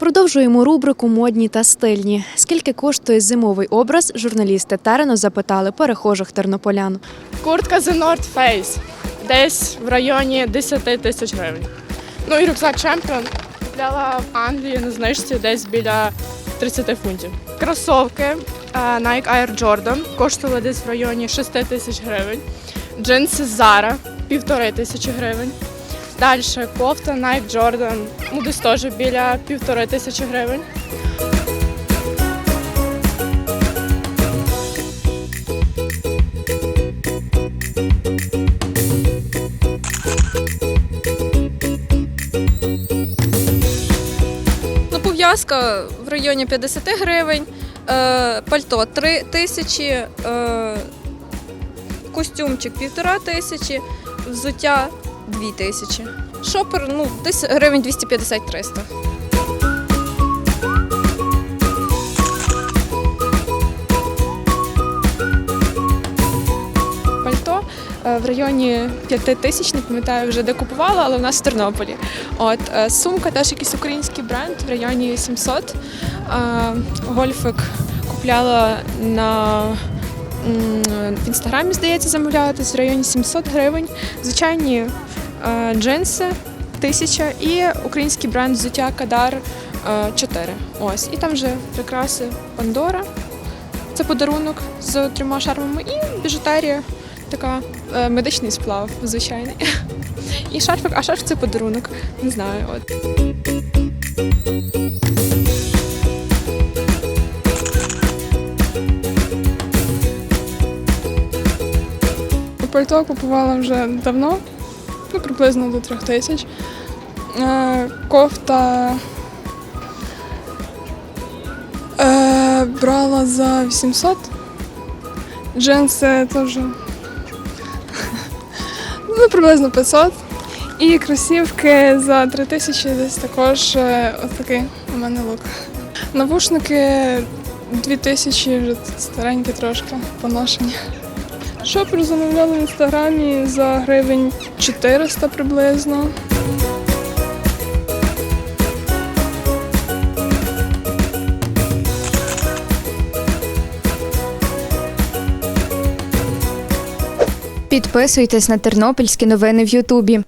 Продовжуємо рубрику Модні та стильні. Скільки коштує зимовий образ? Журналісти терено запитали перехожих тернополян. Куртка The North Face десь в районі 10 тисяч гривень. Ну і рюкзак Champion купляла в Англії на знижці десь біля 30 фунтів. Кросовки е, Nike Air Jordan коштували десь в районі 6 тисяч гривень. Джинси Zara півтори тисячі гривень. Далі кофта Nike Jordan, ну десь теж біля півтори тисячі гривень. Ну, пов'язка в районі 50 гривень, е, пальто 3 тисячі, е, костюмчик півтора тисячі, взуття 2 тисячі. Шопер, ну, десь гривень 250-300. пальто е, в районі 5 тисяч, не пам'ятаю вже де купувала, але в нас в Тернополі. От е, сумка теж якийсь український бренд в районі 700. Е, Гольфик купляла на в інстаграмі, здається, замовляла десь в районі 700 гривень. Звичайні е, джинси 1000 і український бренд взуття Кадар е, 4. Ось. І там вже прикраси Пандора. Це подарунок з трьома шармами і біжутерія, така е, медичний сплав, звичайний. І шарфик, а шарф це подарунок. Не знаю. От. Пальто купувала вже давно, ну приблизно до трьох тисяч. Е, Кофта е, брала за 800. Джинси теж ну, приблизно 500. І кросівки за 3000 десь також е, ось такий у мене лук. Навушники 2000, вже старенькі трошки поношені. Шопер замовляли в інстаграмі за гривень 400 приблизно. Підписуйтесь на тернопільські новини в Ютубі.